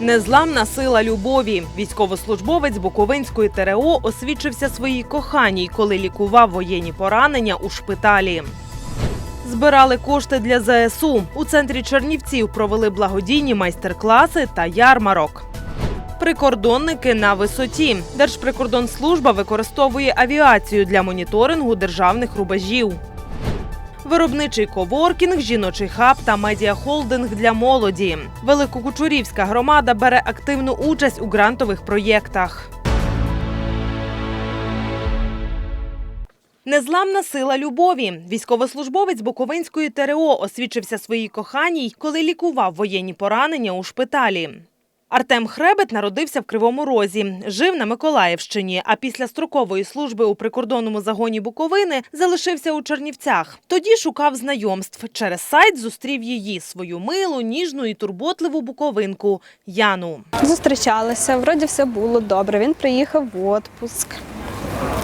Незламна сила любові. Військовослужбовець Буковинської ТРО освідчився своїй коханій, коли лікував воєнні поранення у шпиталі. Збирали кошти для ЗСУ. У центрі Чернівців провели благодійні майстер-класи та ярмарок. Прикордонники на висоті. Держприкордонслужба використовує авіацію для моніторингу державних рубежів. Виробничий коворкінг, жіночий хаб та медіахолдинг для молоді. Великокучурівська громада бере активну участь у грантових проєктах. Незламна сила любові. Військовослужбовець Буковинської ТРО освідчився своїй коханій, коли лікував воєнні поранення у шпиталі. Артем Хребет народився в Кривому Розі, жив на Миколаївщині, а після строкової служби у прикордонному загоні Буковини залишився у Чернівцях. Тоді шукав знайомств. Через сайт зустрів її, свою милу, ніжну і турботливу буковинку Яну. Зустрічалися, вроді все було добре. Він приїхав в отпуск.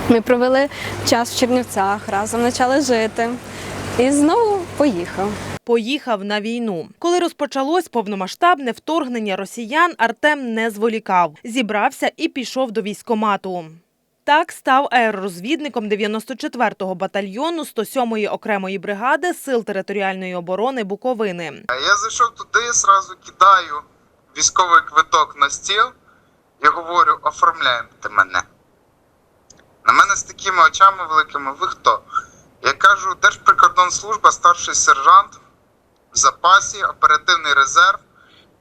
Ми провели час в Чернівцях, разом почали жити. І знову поїхав. Поїхав на війну. Коли розпочалось повномасштабне вторгнення росіян, Артем не зволікав. Зібрався і пішов до військомату. Так став аеророзвідником 94-го батальйону 107-ї окремої бригади Сил територіальної оборони Буковини. Я зайшов туди, зразу кидаю військовий квиток на стіл і говорю, оформляйте мене. На мене з такими очами великими, ви хто? Я кажу, Держприкордонслужба, старший сержант в запасі, оперативний резерв.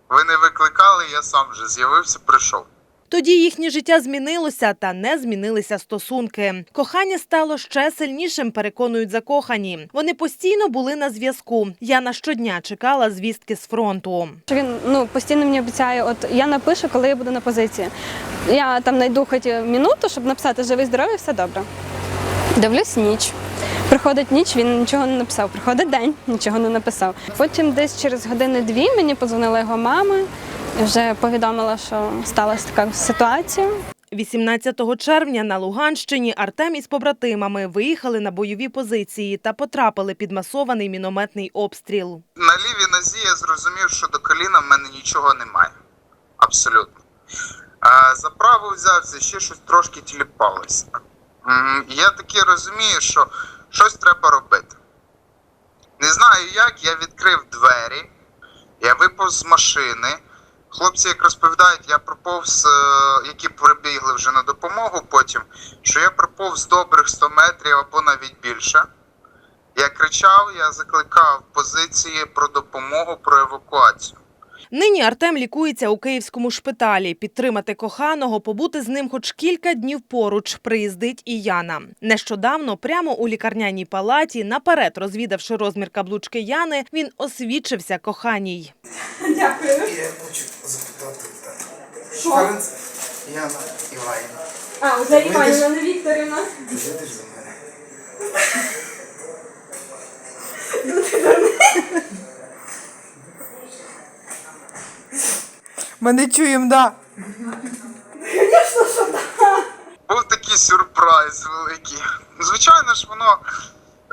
Ви не викликали, я сам вже з'явився, прийшов. Тоді їхнє життя змінилося, та не змінилися стосунки. Кохання стало ще сильнішим, переконують закохані. Вони постійно були на зв'язку. Яна щодня чекала звістки з фронту. Він ну, постійно мені обіцяє, от я напишу, коли я буду на позиції. Я там знайду хоч минуту, щоб написати живий здоровий, все добре. Дивлюсь ніч. Приходить ніч, він нічого не написав. Приходить день, нічого не написав. Потім десь через години-дві мені подзвонила його мама і вже повідомила, що сталася така ситуація. 18 червня на Луганщині Артем із побратимами виїхали на бойові позиції та потрапили під масований мінометний обстріл. На лівій нозі я зрозумів, що до коліна в мене нічого немає. Абсолютно. За праву взявся, ще щось трошки тіліпалося. Я таки розумію, що щось треба робити. Не знаю як, я відкрив двері, я випав з машини. Хлопці, як розповідають, я проповз, е, які прибігли вже на допомогу потім, що я проповз добрих 100 метрів або навіть більше. Я кричав, я закликав позиції про допомогу, про евакуацію. Нині Артем лікується у київському шпиталі. Підтримати коханого, побути з ним хоч кілька днів поруч, приїздить і Яна. Нещодавно, прямо у лікарняній палаті, наперед розвідавши розмір каблучки Яни, він освідчився коханій. Я хочу запитати. Що? Яна Іванівна. А, вже Іванівна, не Вікторівна. Ти за мене? Ми не чуємо, да. Був такий сюрприз великий. Звичайно ж, воно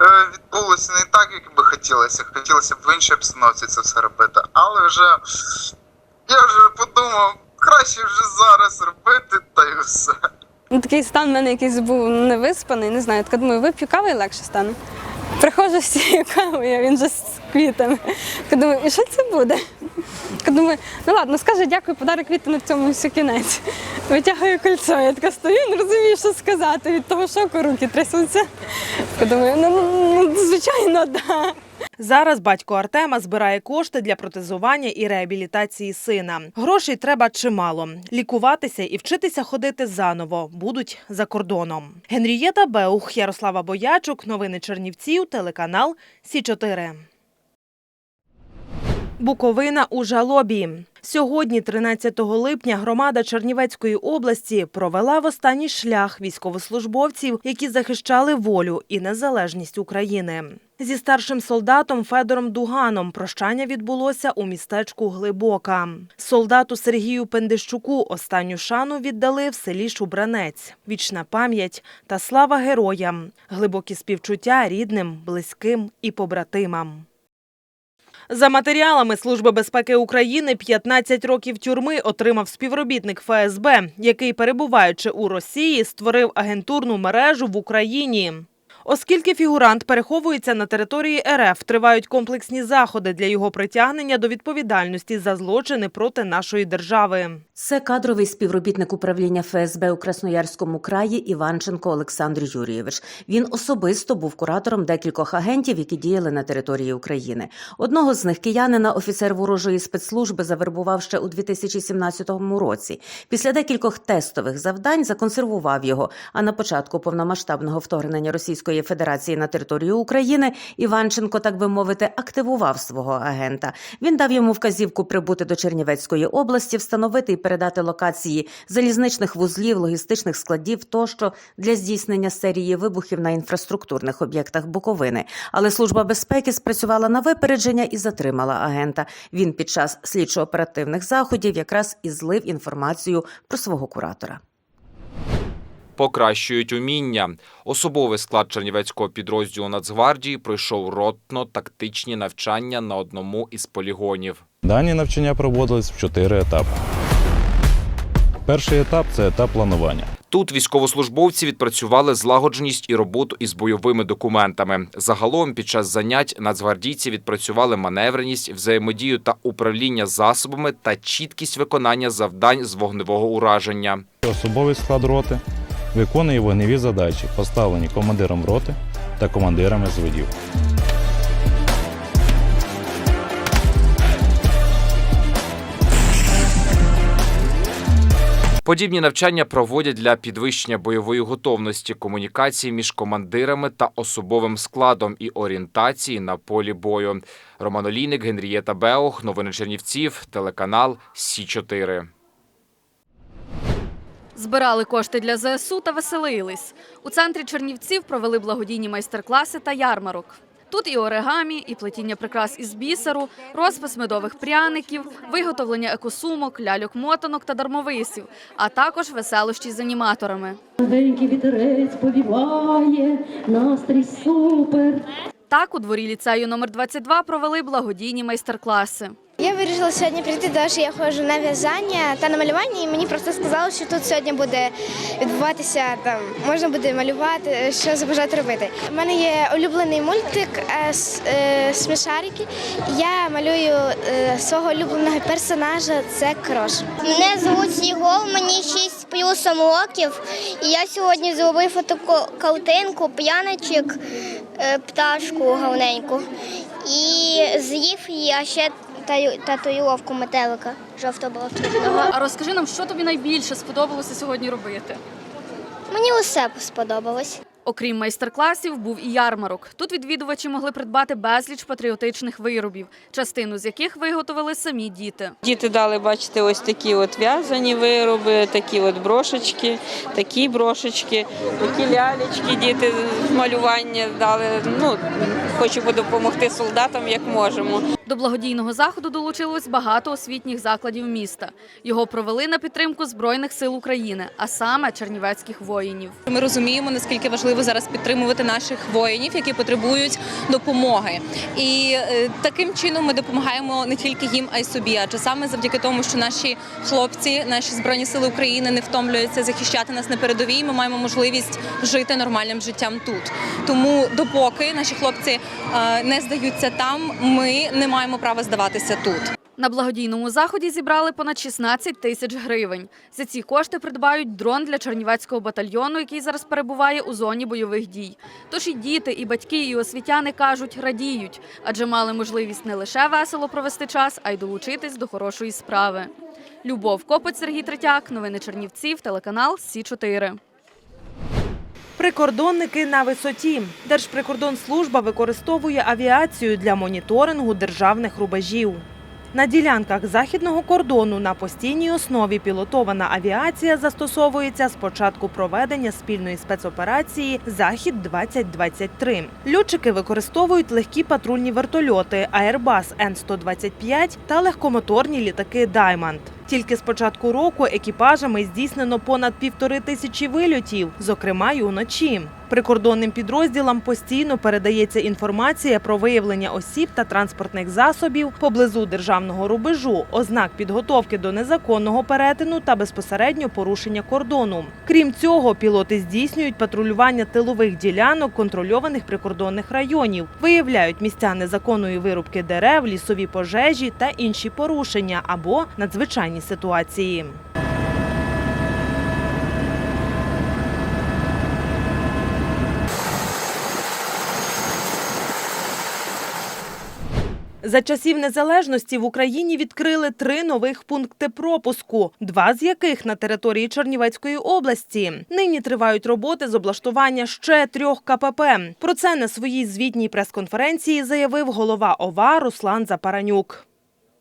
е, відбулося не так, як би хотілося. Хотілося б в іншій обстановці це все робити. Але вже я вже подумав, краще вже зараз робити, та й все. Ну, такий стан в мене якийсь був невиспаний, не знаю. Така думаю, вип'ю кави і легше стане. Приходжу з цією а він вже з квітами. Думаю, і що це буде? Думаю, ну ладно, скаже дякую, подарок квіти на цьому все кінець. Витягую кольцо, я така стою, не розумію, що сказати. Від того шоку руки трясуться. Думаю, ну, ну, ну звичайно, так. Да. Зараз батько Артема збирає кошти для протезування і реабілітації сина. Грошей треба чимало. Лікуватися і вчитися ходити заново будуть за кордоном. Генрієта Беух, Ярослава Боячук, новини Чернівців, телеканал Сі 4 Буковина у жалобі. Сьогодні, 13 липня, громада Чернівецької області провела в останній шлях військовослужбовців, які захищали волю і незалежність України. Зі старшим солдатом Федором Дуганом прощання відбулося у містечку Глибока. Солдату Сергію Пендищуку останню шану віддали в селі Шубранець. Вічна пам'ять та слава героям, глибокі співчуття рідним, близьким і побратимам. За матеріалами Служби безпеки України 15 років тюрми отримав співробітник ФСБ, який, перебуваючи у Росії, створив агентурну мережу в Україні. Оскільки фігурант переховується на території РФ, тривають комплексні заходи для його притягнення до відповідальності за злочини проти нашої держави. Це кадровий співробітник управління ФСБ у Красноярському краї Іванченко Олександр Юрійович. Він особисто був куратором декількох агентів, які діяли на території України. Одного з них киянина офіцер ворожої спецслужби завербував ще у 2017 році. Після декількох тестових завдань законсервував його. А на початку повномасштабного вторгнення Російської Федерації на територію України Іванченко, так би мовити, активував свого агента. Він дав йому вказівку прибути до Чернівецької області, встановити і передати локації залізничних вузлів, логістичних складів тощо для здійснення серії вибухів на інфраструктурних об'єктах Буковини. Але служба безпеки спрацювала на випередження і затримала агента. Він під час слідчо-оперативних заходів якраз і злив інформацію про свого куратора. Покращують уміння. Особовий склад Чернівецького підрозділу Нацгвардії пройшов ротно-тактичні навчання на одному із полігонів. Дані навчання проводились в чотири етапи. Перший етап це етап планування. Тут військовослужбовці відпрацювали злагодженість і роботу із бойовими документами. Загалом, під час занять нацгвардійці відпрацювали маневреність, взаємодію та управління засобами та чіткість виконання завдань з вогневого ураження. Особовий склад роти виконує вогневі задачі, поставлені командиром роти та командирами зводів. Подібні навчання проводять для підвищення бойової готовності, комунікації між командирами та особовим складом і орієнтації на полі бою. Роман Олійник, Генрієта Беох, новини Чернівців, телеканал Сі 4 Збирали кошти для ЗСУ та веселились. У центрі Чернівців провели благодійні майстер-класи та ярмарок. Тут і оригамі, і плетіння прикрас із бісеру, розпис медових пряників, виготовлення екосумок, ляльок-мотанок та дармовисів, а також веселощі з аніматорами. Маленький вітерець повіває, настрій супер. Так у дворі ліцею номер 22 провели благодійні майстер-класи. Я вирішила сьогодні прийти, тому що я ходжу на в'язання та на малювання, і мені просто сказали, що тут сьогодні буде відбуватися там, можна буде малювати, що забажати робити. У мене є улюблений мультик е, е, смішарики. Я малюю е, свого улюбленого персонажа. Це крош. Мене звуть Єгор, мені 6 плюсом років. І я сьогодні зробив таку картинку, п'яничок, е, пташку гарненьку. І з'їв її, ще татуїровку метелика жовто-блакитного. А розкажи нам, що тобі найбільше сподобалося сьогодні робити? Мені усе сподобалось. Окрім майстер-класів, був і ярмарок. Тут відвідувачі могли придбати безліч патріотичних виробів, частину з яких виготовили самі діти. Діти дали, бачите, ось такі от в'язані вироби, такі от брошечки, такі брошечки, такі лялечки, діти з малювання дали. Ну, хочемо допомогти солдатам як можемо. До благодійного заходу долучилось багато освітніх закладів міста. Його провели на підтримку Збройних сил України, а саме чернівецьких воїнів. Ми розуміємо, наскільки важливо зараз підтримувати наших воїнів, які потребують допомоги. І е, таким чином ми допомагаємо не тільки їм, а й собі. Адже саме завдяки тому, що наші хлопці, наші збройні сили України не втомлюються захищати нас на передовій. Ми маємо можливість жити нормальним життям тут. Тому, допоки наші хлопці е, не здаються там, ми не маємо права здаватися тут. На благодійному заході зібрали понад 16 тисяч гривень. За ці кошти придбають дрон для Чернівецького батальйону, який зараз перебуває у зоні бойових дій. Тож і діти, і батьки, і освітяни кажуть, радіють, адже мали можливість не лише весело провести час, а й долучитись до хорошої справи. Любов Копець, Сергій Третяк, новини Чернівців, телеканал Сі 4 Прикордонники на висоті. Держприкордонслужба використовує авіацію для моніторингу державних рубежів. На ділянках західного кордону на постійній основі пілотована авіація застосовується з початку проведення спільної спецоперації Захід 2023 Льотчики використовують легкі патрульні вертольоти Airbus N-125 та легкомоторні літаки Diamond. Тільки з початку року екіпажами здійснено понад півтори тисячі вильотів, зокрема й уночі. Прикордонним підрозділам постійно передається інформація про виявлення осіб та транспортних засобів поблизу державного рубежу, ознак підготовки до незаконного перетину та безпосередньо порушення кордону. Крім цього, пілоти здійснюють патрулювання тилових ділянок контрольованих прикордонних районів, виявляють місця незаконної вирубки дерев, лісові пожежі та інші порушення або надзвичайні ситуації. За часів незалежності в Україні відкрили три нових пункти пропуску, два з яких на території Чернівецької області. Нині тривають роботи з облаштування ще трьох КПП. Про це на своїй звітній прес-конференції заявив голова ОВА Руслан Запаранюк.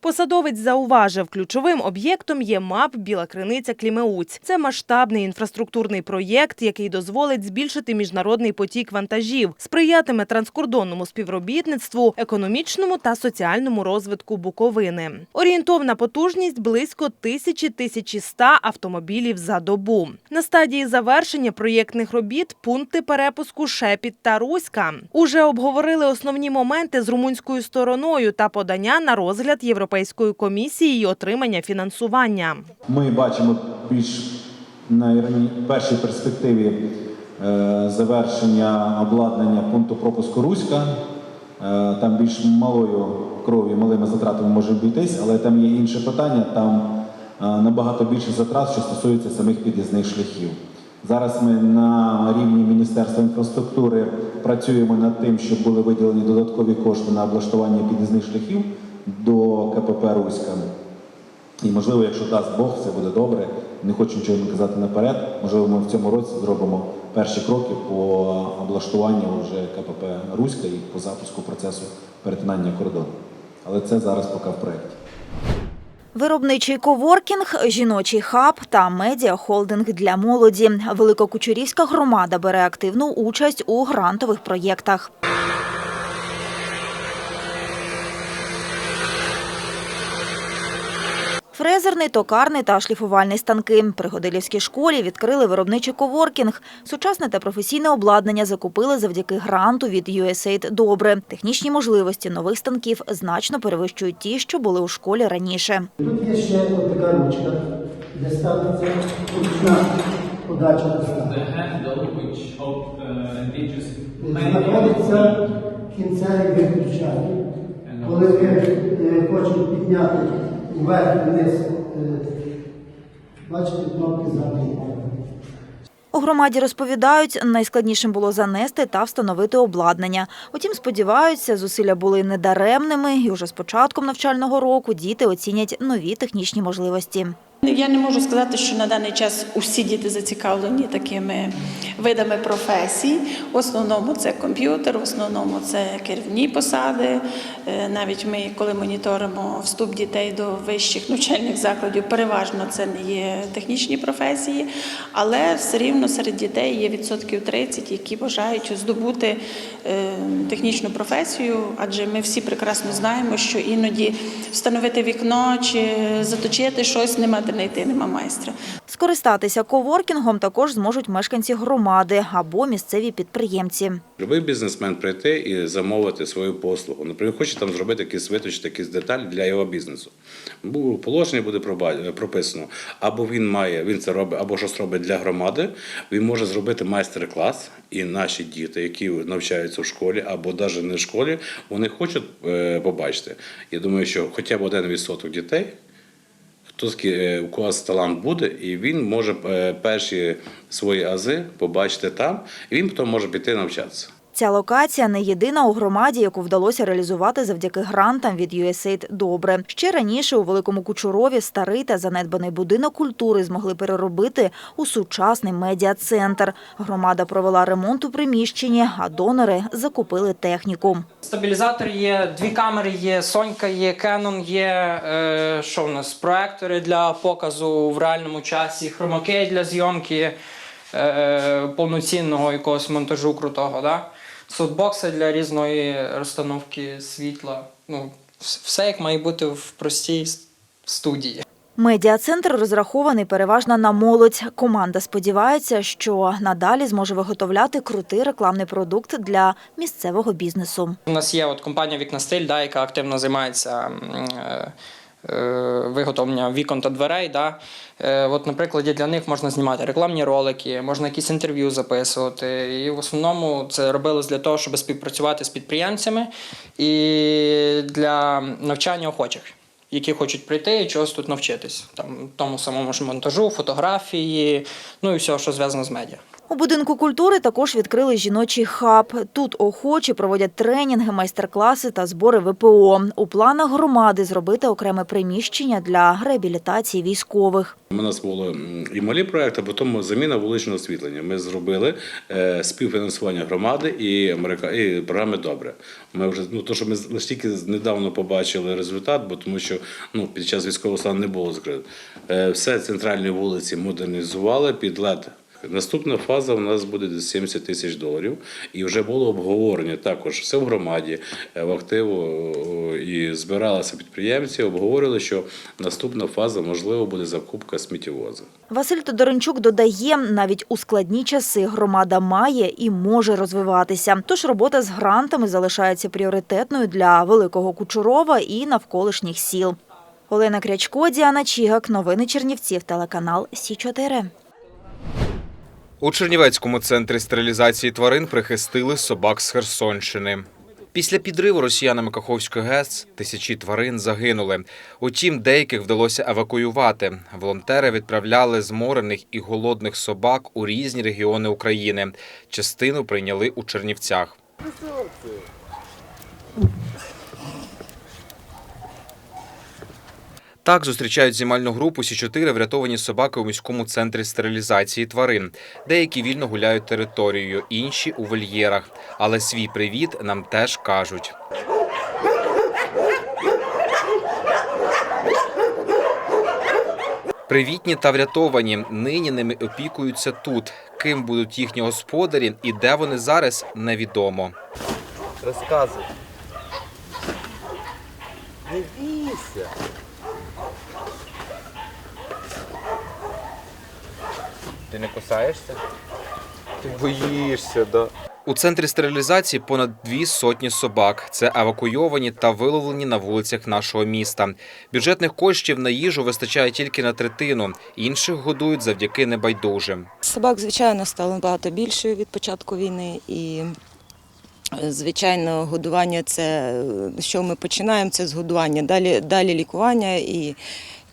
Посадовець зауважив, ключовим об'єктом є МАП Біла Криниця Клімеуць. Це масштабний інфраструктурний проєкт, який дозволить збільшити міжнародний потік вантажів, сприятиме транскордонному співробітництву, економічному та соціальному розвитку Буковини. Орієнтовна потужність близько 1000-1100 автомобілів за добу. На стадії завершення проєктних робіт пункти перепуску Шепіт та Руська. Уже обговорили основні моменти з румунською стороною та подання на розгляд Європейської комісії і отримання фінансування. Ми бачимо більш на першій перспективі е, завершення обладнання пункту пропуску Руська. Е, Там більш малою кров'ю, малими затратами може обійтись, але там є інше питання. Там е, набагато більше затрат, що стосується самих під'їзних шляхів. Зараз ми на рівні Міністерства інфраструктури працюємо над тим, щоб були виділені додаткові кошти на облаштування під'їзних шляхів до КПП Руська. І можливо, якщо дасть Бог, все буде добре. Не хочу нічого казати наперед. Можливо, ми в цьому році зробимо перші кроки по облаштуванню вже КПП Руська і по запуску процесу перетинання кордону. Але це зараз поки в проєкті. Виробничий коворкінг, жіночий хаб та медіахолдинг для молоді. Великокучурівська громада бере активну участь у грантових проєктах. Фрезерний, токарний та шліфувальний станки. При Годилівській школі відкрили виробничий коворкінг. Сучасне та професійне обладнання закупили завдяки гранту від USAID «Добре». Технічні можливості нових станків значно перевищують ті, що були у школі раніше. Тут є ще така ручка, де ставиться ручна подача станку. Знаходиться кінцевий виключатель. Коли ви е, хочете підняти вверх вниз, бачите кнопки задньої. У громаді розповідають, найскладнішим було занести та встановити обладнання. Утім, сподіваються, зусилля були недаремними, і уже з початком навчального року діти оцінять нові технічні можливості. Я не можу сказати, що на даний час усі діти зацікавлені такими видами професій. В основному це комп'ютер, в основному це керівні посади. Е, Навіть ми, коли моніторимо вступ дітей до вищих навчальних закладів, переважно це не є технічні професії, але все рівно серед дітей є відсотків 30, які бажають здобути е, технічну професію, адже ми всі прекрасно знаємо, що іноді встановити вікно чи заточити щось нема де знайти, нема майстра. Скористатися коворкінгом також зможуть мешканці громади або місцеві підприємці. Любий бізнесмен прийти і замовити свою послугу. Наприклад, хоче там зробити якісь виточити якісь деталі для його бізнесу. Положення буде прописано. Або він має, він це робить, або щось робить для громади. Він може зробити майстер-клас, і наші діти, які навчаються в школі, або навіть не в школі, вони хочуть е, побачити. Я думаю, що хоча б один відсоток дітей. Е, у когось талант буде, і він може е, перші свої ази побачити там, і він потім може піти навчатися. Ця локація не єдина у громаді, яку вдалося реалізувати завдяки грантам від USAID «Добре». Ще раніше у Великому Кучурові старий та занедбаний будинок культури змогли переробити у сучасний медіа-центр. Громада провела ремонт у приміщенні, а донори закупили техніку. Стабілізатор є, дві камери є, Сонька є, Canon є. Е, що в нас? Проектори для показу в реальному часі, хромакей для зйомки е, повноцінного якогось монтажу крутого. Да? Софтбокси для різної розстановки світла. Ну, все як має бути в простій студії. Медіа-центр розрахований переважно на молодь. Команда сподівається, що надалі зможе виготовляти крутий рекламний продукт для місцевого бізнесу. У нас є от компанія Вікна Стиль, да, яка активно займається е, виготовленням вікон та дверей. Да. Е, От, на для них можна знімати рекламні ролики, можна якісь інтерв'ю записувати. І в основному це робилось для того, щоб співпрацювати з підприємцями і для навчання охочих. Які хочуть прийти і чогось тут навчитись, там тому самому ж монтажу, фотографії, ну і все, що зв'язано з медіа. У будинку культури також відкрили жіночий хаб. Тут охочі проводять тренінги, майстер-класи та збори ВПО. У планах громади зробити окреме приміщення для реабілітації військових. У нас було і малі проекти, а потім заміна вуличного освітлення. Ми зробили е, співфінансування громади і, і програми Добре. Ми вже ну то, що ми лише тільки недавно побачили результат, бо тому що ну під час військового стану не було закрито. Е, все центральні вулиці модернізували під LED. Наступна фаза у нас буде десь 70 тисяч доларів, і вже було обговорення також все в громаді, е, в активу і збиралися підприємці, обговорили, що наступна фаза можливо буде закупка сміттєвоза. Василь Тодоренчук додає, навіть у складні часи громада має і може розвиватися. Тож робота з грантами залишається пріоритетною для Великого Кучурова і навколишніх сіл. Олена Крячко, Діана Чігак. Новини Чернівців. Телеканал Сі 4 У Чернівецькому центрі стерилізації тварин прихистили собак з Херсонщини. Після підриву росіянами Каховської ГЕС тисячі тварин загинули. Утім, деяких вдалося евакуювати. Волонтери відправляли зморених і голодних собак у різні регіони України. Частину прийняли у Чернівцях. Так зустрічають знімальну групу Сі 4 врятовані собаки у міському центрі стерилізації тварин. Деякі вільно гуляють територією, інші у вольєрах. Але свій привіт нам теж кажуть. Привітні та врятовані. Нині ними опікуються тут. Ким будуть їхні господарі і де вони зараз, невідомо. Розказуй. Не. Ти не кусаєшся? Ти боїшся, да. У центрі стерилізації понад дві сотні собак. Це евакуйовані та виловлені на вулицях нашого міста. Бюджетних коштів на їжу вистачає тільки на третину. Інших годують завдяки небайдужим. Собак, звичайно, стало набагато більше від початку війни. І, звичайно, годування це що ми починаємо, це з годування. Далі, далі лікування і,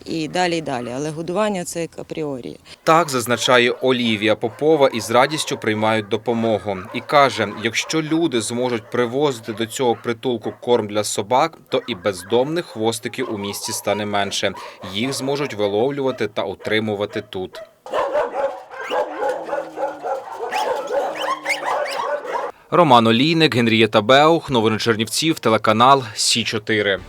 і далі, і далі. Але годування це як апріорі. Так зазначає Олівія Попова і з радістю приймають допомогу. І каже: якщо люди зможуть привозити до цього притулку корм для собак, то і бездомних хвостиків у місті стане менше. Їх зможуть виловлювати та утримувати тут. Роман Олійник, Генрієта Беух, новини Чернівців, телеканал Сі 4